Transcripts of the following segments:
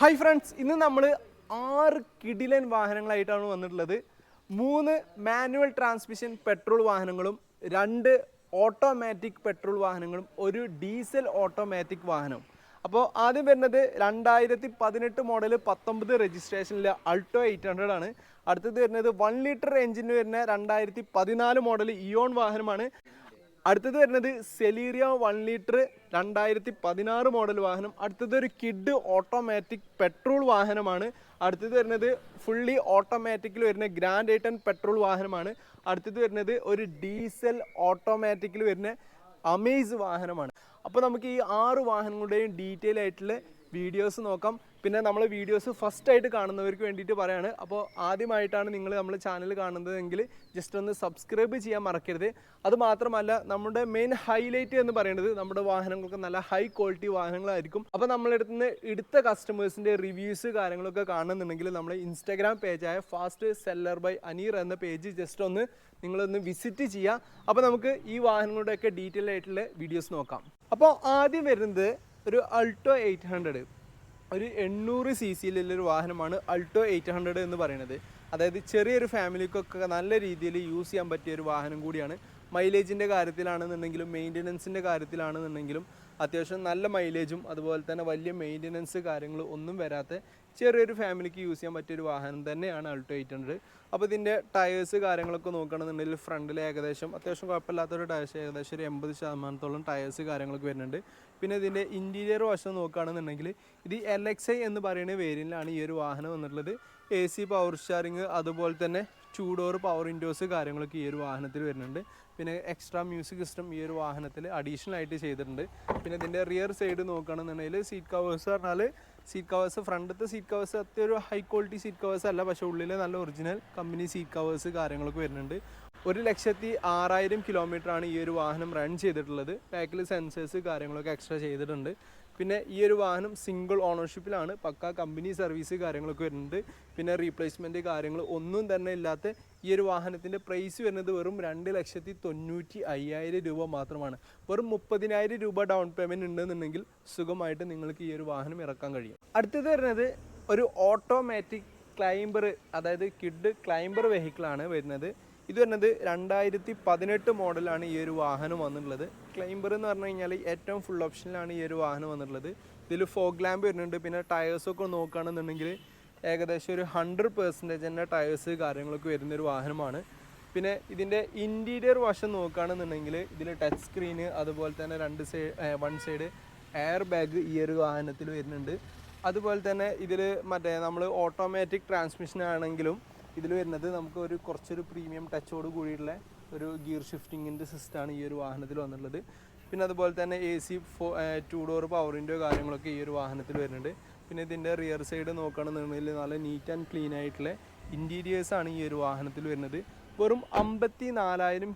Hi friends ഇന്ന് നമ്മൾ ആറ് കിടിലൻ വാഹനങ്ങളായിട്ടാണ് വന്നിട്ടുള്ളത്. മൂന്ന് മാനുവൽ ട്രാൻസ്മിഷൻ പെട്രോൾ വാഹനങ്ങളും രണ്ട് ഓട്ടോമാറ്റിക് പെട്രോൾ വാഹനങ്ങളും ഒരു ഡീസൽ ഓട്ടോമാറ്റിക് വാഹനവും അപ്പോൾ ആദ്യം വരുന്നത് രണ്ടായിരത്തി പതിനെട്ട് മോഡൽ പത്തൊമ്പത് രജിസ്ട്രേഷനിലെ അൾട്ടോ എയ്റ്റ് ഹൺഡ്രഡ് ആണ്. അടുത്തത് വരുന്നത് വൺ ലിറ്റർ എഞ്ചിന് വരുന്ന രണ്ടായിരത്തി പതിനാല് മോഡൽ ഇയോൺ വാഹനമാണ്. അടുത്തത് വരുന്നത് സെലീറിയ വൺ ലിറ്റർ രണ്ടായിരത്തി പതിനാറ് മോഡൽ വാഹനം. അടുത്തത് ഒരു കിഡ് ഓട്ടോമാറ്റിക് പെട്രോൾ വാഹനമാണ്. അടുത്തത് വരുന്നത് ഫുള്ളി ഓട്ടോമാറ്റിക്കിൽ വരുന്ന ഗ്രാൻഡ് ഐട്ടൺ പെട്രോൾ വാഹനമാണ്. അടുത്തത് വരുന്നത് ഒരു ഡീസൽ ഓട്ടോമാറ്റിക്കിൽ വരുന്ന അമേസ് വാഹനമാണ്. അപ്പോൾ നമുക്ക് ഈ ആറ് വാഹനങ്ങളുടെയും ഡീറ്റെയിൽ ആയിട്ടുള്ള വീഡിയോസ് നോക്കാം. പിന്നെ നമ്മൾ വീഡിയോസ് ഫസ്റ്റ് ആയിട്ട് കാണുന്നവർക്ക് വേണ്ടിയിട്ട് പറയാണ്. അപ്പോൾ ആദ്യമായിട്ടാണ് നിങ്ങൾ നമ്മൾ ചാനൽ കാണുന്നതെങ്കിൽ ജസ്റ്റ് ഒന്ന് സബ്സ്ക്രൈബ് ചെയ്യാൻ മറക്കരുത്. അതുമാത്രമല്ല നമ്മുടെ മെയിൻ ഹൈലൈറ്റ് എന്ന് പറയുന്നത് നമ്മുടെ വാഹനങ്ങൾക്ക് നല്ല ഹൈ ക്വാളിറ്റി വാഹനങ്ങളായിരിക്കും. അപ്പോൾ നമ്മളെടുത്ത് നിന്ന് എടുത്ത കസ്റ്റമേഴ്സിന്റെ റിവ്യൂസ് കാര്യങ്ങളൊക്കെ കാണുന്നുണ്ടെങ്കിൽ നമ്മൾ ഇൻസ്റ്റാഗ്രാം പേജായ ഫാസ്റ്റ് സെല്ലർ ബൈ അനീർ എന്ന പേജ് ജസ്റ്റ് ഒന്ന് നിങ്ങളൊന്ന് വിസിറ്റ് ചെയ്യുക അപ്പോൾ നമുക്ക് ഈ വാഹനങ്ങളുടെയൊക്കെ ഡീറ്റെയിൽ ആയിട്ടുള്ള വീഡിയോസ് നോക്കാം. അപ്പോൾ ആദ്യം വരുന്നത് ഒരു അൾട്ടോ എയ്റ്റ് ഹൺഡ്രഡ് ഒരു എണ്ണൂറ് സി സിയിലുള്ളൊരു വാഹനമാണ് അൾട്ടോ എയ്റ്റ് ഹൺഡ്രഡ് എന്ന് പറയുന്നത്. അതായത് ചെറിയൊരു ഫാമിലിക്കൊക്കെ നല്ല രീതിയിൽ യൂസ് ചെയ്യാൻ പറ്റിയ ഒരു വാഹനം കൂടിയാണ്. മൈലേജിന്റെ കാര്യത്തിലാണെന്നുണ്ടെങ്കിലും മെയിന്റനൻസിന്റെ കാര്യത്തിലാണെന്നുണ്ടെങ്കിലും അത്യാവശ്യം നല്ല മൈലേജും അതുപോലെ തന്നെ വലിയ മെയിന്റനൻസ് കാര്യങ്ങളും ഒന്നും വരാത്ത ചെറിയൊരു ഫാമിലിക്ക് യൂസ് ചെയ്യാൻ പറ്റിയൊരു വാഹനം തന്നെയാണ് അൾട്ടോ എയ്റ്റ് ഹൺഡ്രഡ്. അപ്പോൾ ഇതിന്റെ ടയേഴ്സ് കാര്യങ്ങളൊക്കെ നോക്കുകയാണെന്നുണ്ടെങ്കിൽ ഫ്രണ്ടിൽ ഏകദേശം അത്യാവശ്യം കുഴപ്പമില്ലാത്തൊരു ടയേഴ്സ് ഏകദേശം ഒരു എൺപത് ശതമാനത്തോളം ടയേഴ്സ് കാര്യങ്ങളൊക്കെ വരുന്നുണ്ട്. പിന്നെ ഇതിന്റെ ഇന്റീരിയർ വശം നോക്കുകയാണെന്നുണ്ടെങ്കിൽ ഇത് എൽ എക്സ് ഐ എന്ന് പറയുന്ന വേരിയന്റിലാണ് ഈ ഒരു വാഹനം വന്നിട്ടുള്ളത്. എ സി പവർ സ്റ്റാറിങ് അതുപോലെ തന്നെ ചൂടോർ പവർ വിൻഡോസ് കാര്യങ്ങളൊക്കെ ഈ ഒരു വാഹനത്തിൽ വരുന്നുണ്ട്. പിന്നെ എക്സ്ട്രാ മ്യൂസിക് സിസ്റ്റം ഈ ഒരു വാഹനത്തിൽ അഡീഷണൽ ആയിട്ട് ചെയ്തിട്ടുണ്ട്. പിന്നെ ഇതിന്റെ റിയർ സൈഡ് നോക്കുകയാണെന്നുണ്ടെങ്കിൽ സീറ്റ് കവേഴ്സ് പറഞ്ഞാൽ സീറ്റ് കവേഴ്സ് ഫ്രണ്ടത്തെ സീറ്റ് കവേഴ്സ് അത്യ ഒരു ഹൈ ക്വാളിറ്റി സീറ്റ് കവേഴ്സ് അല്ല പക്ഷേ ഉള്ളിൽ നല്ല ഒറിജിനൽ കമ്പനി സീറ്റ് കവേഴ്സ് കാര്യങ്ങളൊക്കെ വരുന്നുണ്ട്. ഒരു ലക്ഷത്തി ആറായിരം ആണ് ഈ ഒരു വാഹനം റൺ ചെയ്തിട്ടുള്ളത്. ബാക്കിൽ സെൻസേഴ്സ് കാര്യങ്ങളൊക്കെ എക്സ്ട്രാ ചെയ്തിട്ടുണ്ട്. പിന്നെ ഈ ഒരു വാഹനം സിംഗിൾ ഓണർഷിപ്പിലാണ് പക്ക കമ്പനി സർവീസ് കാര്യങ്ങളൊക്കെ വരുന്നുണ്ട്. പിന്നെ റീപ്ലേസ്മെന്റ് കാര്യങ്ങൾ ഒന്നും തന്നെ ഇല്ലാത്ത ഈ ഒരു വാഹനത്തിന്റെ പ്രൈസ് വരുന്നത് വെറും രണ്ട് ലക്ഷത്തി തൊണ്ണൂറ്റി അയ്യായിരം രൂപ മാത്രമാണ്. വെറും മുപ്പതിനായിരം രൂപ ഡൗൺ പേയ്മെന്റ് ഉണ്ടെന്നുണ്ടെങ്കിൽ സുഖമായിട്ട് നിങ്ങൾക്ക് ഈ ഒരു വാഹനം ഇറക്കാൻ കഴിയും. അടുത്തത് വരുന്നത് ഒരു ഓട്ടോമാറ്റിക് ക്ലൈംബർ അതായത് കിഡ് ക്ലൈംബർ വെഹിക്കിളാണ് വരുന്നത്. ഇത് വരുന്നത് രണ്ടായിരത്തി പതിനെട്ട് മോഡലാണ് ഈ ഒരു വാഹനം വന്നിട്ടുള്ളത്. ക്ലൈംബർ എന്ന് പറഞ്ഞു കഴിഞ്ഞാൽ ഏറ്റവും ഫുൾ ഓപ്ഷനിലാണ് ഈ ഒരു വാഹനം വന്നിട്ടുള്ളത്. ഇതിൽ ഫോഗ് ലാമ്പ് വരുന്നുണ്ട് പിന്നെ ടയേഴ്സൊക്കെ നോക്കുകയാണെന്നുണ്ടെങ്കിൽ ഏകദേശം ഒരു ഹൺഡ്രഡ് പെർസെന്റേജ് തന്നെ ടയേഴ്സ് കാര്യങ്ങളൊക്കെ വരുന്നൊരു വാഹനമാണ്. പിന്നെ ഇതിന്റെ ഇന്റീരിയർ വശം നോക്കുകയാണെന്നുണ്ടെങ്കിൽ ഇതിൽ ടച്ച് സ്ക്രീന് അതുപോലെ തന്നെ രണ്ട് side one side air bag ഈ ഒരു വാഹനത്തിൽ വരുന്നുണ്ട്. അതുപോലെ തന്നെ ഇതിൽ മറ്റേ നമ്മൾ ഓട്ടോമാറ്റിക് ട്രാൻസ്മിഷൻ ആണെങ്കിലും ഇതിൽ വരുന്നത് നമുക്ക് ഒരു കുറച്ചൊരു പ്രീമിയം ടച്ചോട് കൂടിയിട്ടുള്ള ഒരു ഗിയർ ഷിഫ്റ്റിങ്ങിന്റെ സിസ്റ്റമാണ് ഈ ഒരു വാഹനത്തിൽ വന്നിട്ടുള്ളത്. പിന്നെ അതുപോലെ തന്നെ A C four two door പവറിന്റെയോ കാര്യങ്ങളൊക്കെ ഈ ഒരു വാഹനത്തിൽ വരുന്നുണ്ട്. പിന്നെ ഇതിന്റെ റിയർ സൈഡ് നോക്കുകയാണെന്നുണ്ടെങ്കിൽ നല്ല നീറ്റ് ആൻഡ് ക്ലീൻ ആയിട്ടുള്ള ഇന്റീരിയേഴ്സാണ് ഈ ഒരു വാഹനത്തിൽ വരുന്നത്. വെറും അമ്പത്തി നാലായിരം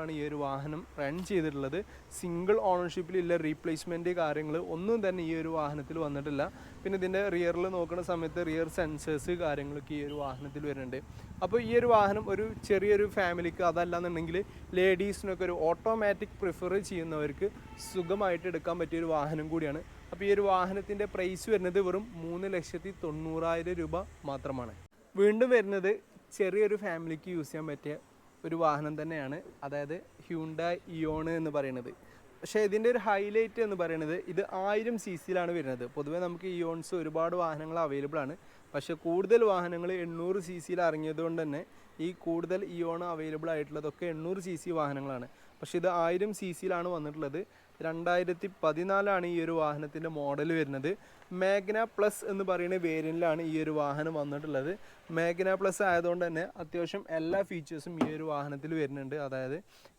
ആണ് ഈ ഒരു വാഹനം റൺ ചെയ്തിട്ടുള്ളത്. സിംഗിൾ ഓണർഷിപ്പിലുള്ള റീപ്ലേസ്മെന്റ് കാര്യങ്ങൾ ഒന്നും തന്നെ ഈ ഒരു വാഹനത്തിൽ വന്നിട്ടില്ല. പിന്നെ ഇതിന്റെ റിയറിൽ നോക്കുന്ന സമയത്ത് റിയർ സെൻസേഴ്സ് കാര്യങ്ങളൊക്കെ ഈ ഒരു വാഹനത്തിൽ വരുന്നുണ്ട്. അപ്പോൾ ഈ ഒരു വാഹനം ഒരു ചെറിയൊരു ഫാമിലിക്ക് അതല്ലാന്നുണ്ടെങ്കിൽ ലേഡീസിനൊക്കെ ഒരു ഓട്ടോമാറ്റിക് പ്രിഫർ ചെയ്യുന്നവർക്ക് സുഖമായിട്ട് എടുക്കാൻ പറ്റിയ ഒരു വാഹനം കൂടിയാണ്. അപ്പോൾ ഈ ഒരു വാഹനത്തിന്റെ പ്രൈസ് വരുന്നത് വെറും മൂന്ന് ലക്ഷത്തി തൊണ്ണൂറായിരം രൂപ മാത്രമാണ്. വീണ്ടും വരുന്നത് ചെറിയൊരു ഫാമിലിക്ക് യൂസ് ചെയ്യാൻ പറ്റിയ ഒരു വാഹനം തന്നെയാണ്. അതായത് ഹ്യൂണ്ട ഇയോണ് എന്ന് പറയുന്നത്. പക്ഷേ ഇതിന്റെ ഒരു ഹൈലൈറ്റ് എന്ന് പറയുന്നത് ഇത് ആയിരം സി സിയിലാണ് വരുന്നത്. പൊതുവേ നമുക്ക് ഇയോൺസ് ഒരുപാട് വാഹനങ്ങൾ അവൈലബിൾ ആണ്. പക്ഷേ കൂടുതൽ വാഹനങ്ങൾ എണ്ണൂറ് സി സിയിൽ ഇറങ്ങിയത് കൊണ്ട് തന്നെ ഈ കൂടുതൽ ഇയോൺ അവൈലബിൾ ആയിട്ടുള്ളതൊക്കെ എണ്ണൂറ് സി സി വാഹനങ്ങളാണ്. പക്ഷേ ഇത് ആയിരം സി സിയിലാണ് വന്നിട്ടുള്ളത്. രണ്ടായിരത്തി പതിനാലാണ് ഈ ഒരു വാഹനത്തിന്റെ മോഡൽ വരുന്നത്. മേഘന പ്ലസ് എന്ന് പറയുന്ന വേരിയന്റിലാണ് ഈ ഒരു വാഹനം വന്നിട്ടുള്ളത്. മേഘന പ്ലസ് ആയതുകൊണ്ട് തന്നെ അത്യാവശ്യം എല്ലാ ഫീച്ചേഴ്സും ഈ ഒരു വാഹനത്തിൽ വരുന്നുണ്ട്. അതായത്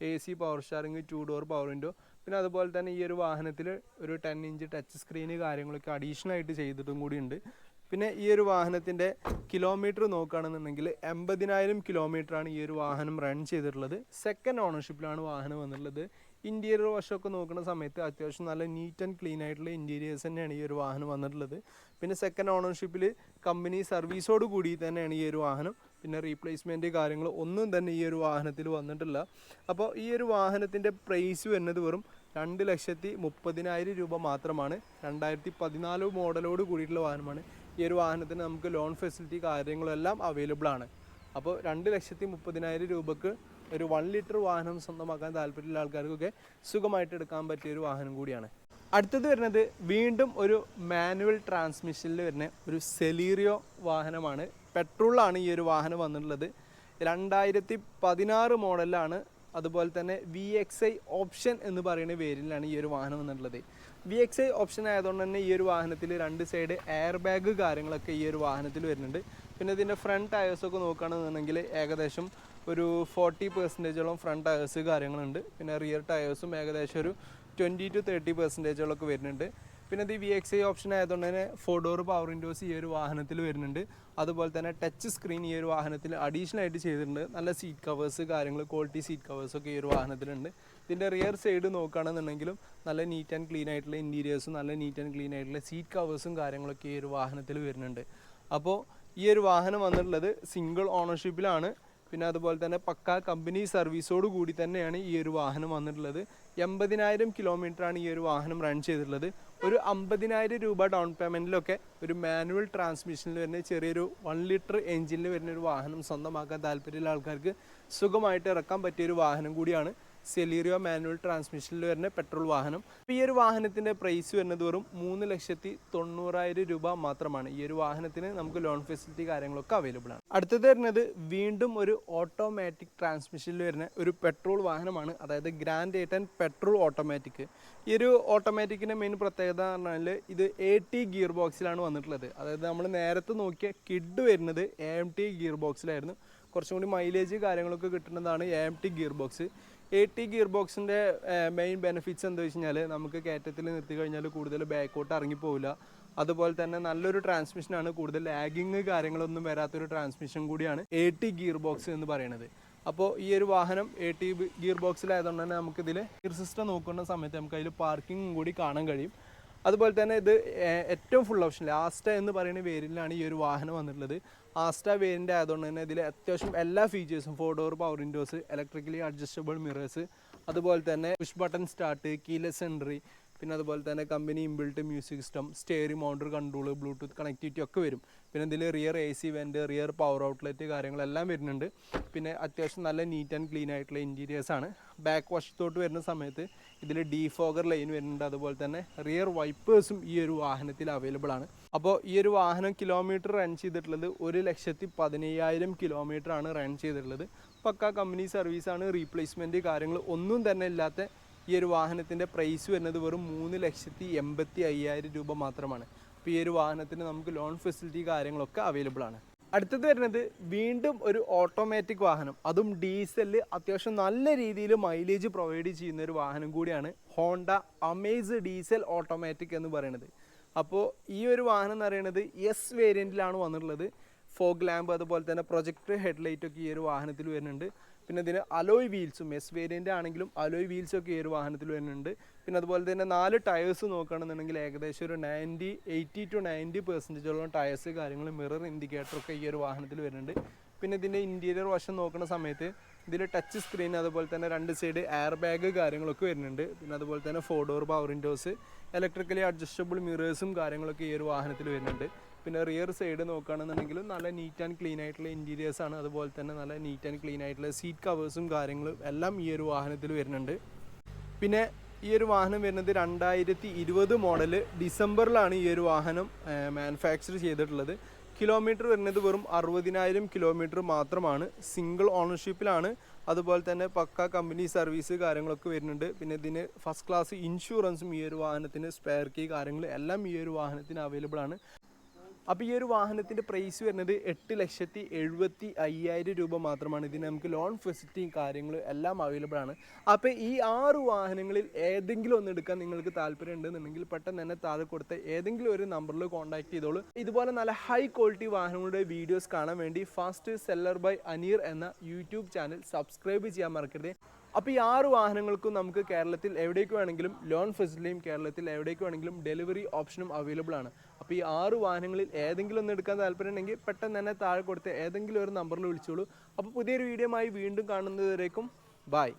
A C power steering two door power window പിന്നെ അതുപോലെ തന്നെ ഈ ഒരു വാഹനത്തിൽ ഒരു ടെൻ ഇഞ്ച് ടച്ച് സ്ക്രീന് കാര്യങ്ങളൊക്കെ അഡീഷണൽ ആയിട്ട് ചെയ്തിട്ടും കൂടി ഉണ്ട്. പിന്നെ ഈ ഒരു വാഹനത്തിന്റെ കിലോമീറ്റർ നോക്കുകയാണെന്നുണ്ടെങ്കിൽ എൺപതിനായിരം കിലോമീറ്ററാണ് ഈ ഒരു വാഹനം റൺ ചെയ്തിട്ടുള്ളത്. സെക്കൻഡ് ഓണർഷിപ്പിലാണ് വാഹനം വന്നിട്ടുള്ളത്. ഇന്റീരിയർ വശമൊക്കെ നോക്കുന്ന സമയത്ത് അത്യാവശ്യം നല്ല നീറ്റ് ആൻഡ് ക്ലീൻ ആയിട്ടുള്ള ഇന്റീരിയേഴ്സ് തന്നെയാണ് ഈ ഒരു വാഹനം വന്നിട്ടുള്ളത്. പിന്നെ സെക്കൻഡ് ഓണർഷിപ്പിൽ കമ്പനി സർവീസോട് കൂടി തന്നെയാണ് ഈ ഒരു വാഹനം. പിന്നെ റീപ്ലേസ്മെന്റ് കാര്യങ്ങൾ ഒന്നും തന്നെ ഈ ഒരു വാഹനത്തിൽ വന്നിട്ടില്ല. അപ്പോൾ ഈ ഒരു വാഹനത്തിന്റെ പ്രൈസ് വരുന്നത് വെറും രണ്ട് ലക്ഷത്തി മുപ്പതിനായിരം രൂപ മാത്രമാണ്. രണ്ടായിരത്തി പതിനാല് മോഡലോട് കൂടിയിട്ടുള്ള വാഹനമാണ്. ഈ ഒരു വാഹനത്തിന് നമുക്ക് ലോൺ ഫെസിലിറ്റി കാര്യങ്ങളെല്ലാം അവൈലബിൾ ആണ്. അപ്പോൾ രണ്ട് ലക്ഷത്തി മുപ്പതിനായിരം രൂപക്ക് ഒരു വൺ ലിറ്റർ വാഹനം സ്വന്തമാക്കാൻ താല്പര്യമുള്ള ആൾക്കാർക്കൊക്കെ സുഖമായിട്ട് എടുക്കാൻ പറ്റിയ ഒരു വാഹനം കൂടിയാണ്. അടുത്തത് വരുന്നത് വീണ്ടും ഒരു മാനുവൽ ട്രാൻസ്മിഷനിൽ വരുന്ന ഒരു സെലീറിയോ വാഹനമാണ്. പെട്രോളാണ് ഈ ഒരു വാഹനം വന്നിട്ടുള്ളത്. രണ്ടായിരത്തി പതിനാറ് മോഡലിലാണ് അതുപോലെ തന്നെ വി എക്സ് ഐ ഓപ്ഷൻ എന്ന് പറയുന്ന വേരിയലാണ് ഈ ഒരു വാഹനം വന്നിട്ടുള്ളത്. വി എക്സ് ഐ ഓപ്ഷൻ ആയതുകൊണ്ട് തന്നെ ഈ ഒരു വാഹനത്തിൽ രണ്ട് സൈഡ് എയർ ബാഗ് കാര്യങ്ങളൊക്കെ ഈ ഒരു വാഹനത്തിൽ വരുന്നുണ്ട്. പിന്നെ ഇതിന്റെ ഫ്രണ്ട് ടയേഴ്സൊക്കെ നോക്കുകയാണെന്നുണ്ടെങ്കിൽ ഏകദേശം ഒരു ഫോർട്ടി പെർസെന്റേജോളം ഫ്രണ്ട് ടയേഴ്സ് കാര്യങ്ങളുണ്ട്. പിന്നെ റിയർ ടയേഴ്സും ഏകദേശം ഒരു ട്വന്റി ടു തേർട്ടി പെർസെന്റേജോളൊക്കെ വരുന്നുണ്ട്. പിന്നെ ഇത് വി എക്സ് ഐ ഓപ്ഷൻ ആയതുകൊണ്ട് തന്നെ ഫോർ ഡോർ പവർ വിൻഡോസ് ഈ ഒരു വാഹനത്തിൽ വരുന്നുണ്ട്. അതുപോലെ തന്നെ ടച്ച് സ്ക്രീൻ ഈ ഒരു വാഹനത്തിൽ അഡീഷണൽ ആയിട്ട് ചെയ്തിട്ടുണ്ട്. നല്ല സീറ്റ് കവേഴ്സ് കാര്യങ്ങൾ ക്വാളിറ്റി സീറ്റ് കവേഴ്സ് ഒക്കെ ഈ ഒരു വാഹനത്തിലുണ്ട്. ഇതിന്റെ റിയർ സൈഡ് നോക്കുകയാണെന്നുണ്ടെങ്കിലും നല്ല നീറ്റ് ആൻഡ് ക്ലീൻ ആയിട്ടുള്ള ഇന്റീരിയേഴ്സും നല്ല നീറ്റ് ആൻഡ് ക്ലീൻ ആയിട്ടുള്ള സീറ്റ് കവേഴ്സും കാര്യങ്ങളൊക്കെ ഈ ഒരു വാഹനത്തിൽ വരുന്നുണ്ട്. അപ്പോൾ ഈ ഒരു വാഹനം വന്നിട്ടുള്ളത് സിംഗിൾ ഓണർഷിപ്പിലാണ് പിന്നെ അതുപോലെ തന്നെ പക്ക കമ്പനി സർവീസോട് കൂടി തന്നെയാണ് ഈ ഒരു വാഹനം വന്നിട്ടുള്ളത്. എൺപതിനായിരം ആണ് ഈ ഒരു വാഹനം റൺ ചെയ്തിട്ടുള്ളത്. ഒരു അമ്പതിനായിരം രൂപ ഡൗൺ പേയ്മെന്റിലൊക്കെ ഒരു മാനുവൽ ട്രാൻസ്മിഷനിൽ വരുന്ന ചെറിയൊരു വൺ ലിറ്റർ എഞ്ചിനിൽ വരുന്ന ഒരു വാഹനം സ്വന്തമാക്കാൻ താല്പര്യമുള്ള ആൾക്കാർക്ക് സുഖമായിട്ട് ഇറക്കാൻ പറ്റിയ ഒരു വാഹനം കൂടിയാണ്. സെലീറിയോ മാനുവൽ ട്രാൻസ്മിഷനിൽ വരുന്ന പെട്രോൾ വാഹനം. ഈ ഒരു വാഹനത്തിന്റെ പ്രൈസ് വരുന്നത് വെറും മൂന്ന് ലക്ഷത്തി തൊണ്ണൂറായിരം രൂപ മാത്രമാണ്. ഈ ഒരു വാഹനത്തിന് നമുക്ക് ലോൺ ഫെസിലിറ്റി കാര്യങ്ങളൊക്കെ അവൈലബിൾ ആണ്. അടുത്തത് വരുന്നത് വീണ്ടും ഒരു ഓട്ടോമാറ്റിക് ട്രാൻസ്മിഷനിൽ വരുന്ന ഒരു പെട്രോൾ വാഹനമാണ്. അതായത് ഗ്രാൻഡ് എയ്റ്റൻ പെട്രോൾ ഓട്ടോമാറ്റിക് ഈ ഒരു ഓട്ടോമാറ്റിക്കിന്റെ മെയിൻ പ്രത്യേകത എന്ന് പറഞ്ഞാൽ ഇത് എ ടി ഗിയർ ബോക്സിലാണ് വന്നിട്ടുള്ളത്. അതായത് നമ്മൾ നേരത്തെ നോക്കിയ കിഡ് വരുന്നത് എ എം ടി ഗിയർ ബോക്സിലായിരുന്നു കുറച്ചും കൂടി മൈലേജ് കാര്യങ്ങളൊക്കെ കിട്ടുന്നതാണ് A M T gear box A T gear ബോക്സിന്റെ മെയിൻ ബെനിഫിറ്റ്സ് എന്താ വെച്ച് കഴിഞ്ഞാൽ നമുക്ക് കയറ്റത്തിൽ നിർത്തി കഴിഞ്ഞാൽ കൂടുതൽ ബാക്കോട്ട് ഇറങ്ങിപ്പോവില്ല അതുപോലെ തന്നെ നല്ലൊരു ട്രാൻസ്മിഷനാണ് കൂടുതൽ ലാഗിങ് കാര്യങ്ങളൊന്നും വരാത്തൊരു ട്രാൻസ്മിഷൻ കൂടിയാണ് എ ടി ഗിയർ ബോക്സ് എന്ന് പറയുന്നത് അപ്പോൾ ഈ ഒരു വാഹനം എ ടി ഗിയർ ബോക്സിലായതുകൊണ്ട് തന്നെ നമുക്കിതിൽ ഗിയർ സിസ്റ്റം നോക്കുന്ന സമയത്ത് നമുക്ക് അതിൽ പാർക്കിംഗ് കൂടി കാണാൻ കഴിയും. അതുപോലെ തന്നെ ഇത് ഏറ്റവും ഫുൾ ഓപ്ഷൻ ആസ്റ്റ എന്ന് പറയുന്ന വേരിലാണ് ഈ ഒരു വാഹനം വന്നിട്ടുള്ളത്. ആസ്റ്റ വേരിയന്റ് ആയതുകൊണ്ട് തന്നെ ഇതിൽ അത്യാവശ്യം എല്ലാ ഫീച്ചേഴ്സും four door power windows electrically adjustable mirrors അതുപോലെ തന്നെ push button start keyless entry പിന്നെ അതുപോലെ തന്നെ company inbuilt music system steering mounted control Bluetooth connectivity ഒക്കെ വരും. പിന്നെ ഇതിൽ rear A C vent rear power outlet കാര്യങ്ങളെല്ലാം വരുന്നുണ്ട്. പിന്നെ അത്യാവശ്യം നല്ല നീറ്റ് ആൻഡ് ക്ലീൻ ആയിട്ടുള്ള ഇന്റീരിയേഴ്സ് ആണ്. ബാക്ക് വശത്തോട്ട് വരുന്ന സമയത്ത് ഇതിൽ ഡീഫോഗർ ലൈൻ വരുന്നുണ്ട്. അതുപോലെ തന്നെ റിയർ വൈപ്പേഴ്സും ഈ ഒരു വാഹനത്തിൽ അവൈലബിൾ ആണ്. അപ്പോൾ ഈ ഒരു വാഹനം കിലോമീറ്റർ റൺ ചെയ്തിട്ടുള്ളത് ഒരു ലക്ഷത്തി പതിനയ്യായിരം കിലോമീറ്റർ ആണ് റൺ ചെയ്തിട്ടുള്ളത്. പക്ക കമ്പനി സർവീസാണ് റീപ്ലേസ്മെന്റ് കാര്യങ്ങൾ ഒന്നും തന്നെ ഇല്ലാത്ത ഈ ഒരു വാഹനത്തിന്റെ പ്രൈസ് വരുന്നത് വെറും മൂന്ന് ലക്ഷത്തി എൺപത്തി അയ്യായിരം രൂപ മാത്രമാണ്. അപ്പോൾ ഈ ഒരു വാഹനത്തിന് നമുക്ക് ലോൺ ഫെസിലിറ്റി കാര്യങ്ങളൊക്കെ അവൈലബിൾ ആണ്. അടുത്തത് വരുന്നത് വീണ്ടും ഒരു ഓട്ടോമാറ്റിക് വാഹനം. അതും ഡീസലിൽ അത്യാവശ്യം നല്ല രീതിയിൽ മൈലേജ് പ്രൊവൈഡ് ചെയ്യുന്ന ഒരു വാഹനം കൂടിയാണ് ഹോണ്ട അമേസ് ഡീസൽ ഓട്ടോമാറ്റിക് എന്ന് പറയുന്നത്. അപ്പോൾ ഈ ഒരു വാഹനം എന്ന് പറയുന്നത് എസ് വേരിയന്റിലാണ് വന്നിട്ടുള്ളത്. ഫോഗ് ലാമ്പ് അതുപോലെ തന്നെ പ്രൊജക്ട് ഹെഡ്ലൈറ്റ് ഒക്കെ ഈ ഒരു വാഹനത്തിൽ വരുന്നുണ്ട്. പിന്നെ ഇതിന് അലോയ് വീൽസും എസ് വേരിയന്റ് ആണെങ്കിലും അലോയ് വീൽസ് ഒക്കെ ഈ ഒരു വാഹനത്തിൽ വരുന്നുണ്ട്. പിന്നെ അതുപോലെ തന്നെ നാല് ടയേഴ്സ് നോക്കുകയാണെന്നുണ്ടെങ്കിൽ ഏകദേശം ഒരു നയന്റി എയ്റ്റി ടു നയന്റി പെർസെന്റേജോളം ടയേഴ്സ് കാര്യങ്ങൾ മിറർ ഇൻഡിക്കേറ്ററൊക്കെ ഈ ഒരു വാഹനത്തിൽ വരുന്നുണ്ട്. പിന്നെ ഇതിന്റെ ഇന്റീരിയർ വശം നോക്കുന്ന സമയത്ത് ഇതിൽ ടച്ച് സ്ക്രീൻ അതുപോലെ തന്നെ രണ്ട് സൈഡ് എയർ ബാഗ് കാര്യങ്ങളൊക്കെ വരുന്നുണ്ട്. പിന്നെ അതുപോലെ തന്നെ four door power windows electrically adjustable മിറേഴ്സും കാര്യങ്ങളൊക്കെ ഈ ഒരു വാഹനത്തിൽ വരുന്നുണ്ട്. പിന്നെ റിയർ സൈഡ് നോക്കുകയാണെന്നുണ്ടെങ്കിൽ നല്ല നീറ്റ് ആൻഡ് ക്ലീൻ ആയിട്ടുള്ള ഇന്റീരിയേഴ്സ് ആണ്. അതുപോലെ തന്നെ നല്ല നീറ്റ് ആൻഡ് ക്ലീൻ ആയിട്ടുള്ള സീറ്റ് കവേഴ്സും കാര്യങ്ങളും എല്ലാം ഈ ഒരു വാഹനത്തിൽ വരുന്നുണ്ട്. പിന്നെ ഈ ഒരു വാഹനം വരുന്നത് രണ്ടായിരത്തി ഇരുപത് മോഡൽ ഡിസംബറിലാണ് ഈ ഒരു വാഹനം മാനുഫാക്ചർ ചെയ്തിട്ടുള്ളത്. കിലോമീറ്റർ വരുന്നത് വെറും അറുപതിനായിരം കിലോമീറ്റർ മാത്രമാണ്. സിംഗിൾ ഓണർഷിപ്പിലാണ് അതുപോലെ തന്നെ പക്ക കമ്പനി സർവീസ് കാര്യങ്ങളൊക്കെ വരുന്നുണ്ട്. പിന്നെ ഇതിന് ഫസ്റ്റ് ക്ലാസ് ഇൻഷുറൻസും ഈ ഒരു വാഹനത്തിന് സ്പെയർ കീ കാര്യങ്ങൾ എല്ലാം ഈ ഒരു വാഹനത്തിന് അവൈലബിൾ ആണ്. അപ്പോൾ ഈ ഒരു വാഹനത്തിന്റെ പ്രൈസ് വരുന്നത് എട്ട് ലക്ഷത്തി എഴുപത്തി അയ്യായിരം രൂപ മാത്രമാണ്. ഇതിന് നമുക്ക് ലോൺ ഫെസിലിറ്റിയും കാര്യങ്ങളും എല്ലാം അവൈലബിൾ ആണ്. അപ്പോൾ ഈ ആറ് വാഹനങ്ങളിൽ ഏതെങ്കിലും ഒന്ന് എടുക്കാൻ നിങ്ങൾക്ക് താല്പര്യം ഉണ്ടെന്നുണ്ടെങ്കിൽ പെട്ടെന്ന് തന്നെ താഴെ കൊടുത്ത ഏതെങ്കിലും ഒരു നമ്പറിൽ കോൺടാക്ട് ചെയ്തോളൂ. ഇതുപോലെ നല്ല ഹൈ ക്വാളിറ്റി വാഹനങ്ങളുടെ വീഡിയോസ് കാണാൻ വേണ്ടി ഫാസ്റ്റ് സെല്ലർ ബൈ അനീർ എന്ന യൂട്യൂബ് ചാനൽ സബ്സ്ക്രൈബ് ചെയ്യാൻ മറക്കരുത്. അപ്പോൾ ഈ ആറ് വാഹനങ്ങൾക്കും നമുക്ക് കേരളത്തിൽ എവിടേക്ക് വേണമെങ്കിലും ലോൺ ഫെസിലിറ്റിയും കേരളത്തിൽ എവിടേക്ക് വേണമെങ്കിലും ഡെലിവറി ഓപ്ഷനും അവൈലബിൾ ആണ്. അപ്പോൾ ഈ ആറ് വാഹനങ്ങളിൽ ഏതെങ്കിലും ഒന്ന് എടുക്കാൻ താല്പര്യമുണ്ടെങ്കിൽ പെട്ടെന്ന് തന്നെ താഴെ കൊടുത്ത് ഏതെങ്കിലും ഒരു നമ്പറിൽ വിളിച്ചോളൂ. അപ്പോൾ പുതിയൊരു വീഡിയോ ആയി വീണ്ടും കാണുന്നതുവരേക്കും. ബായ്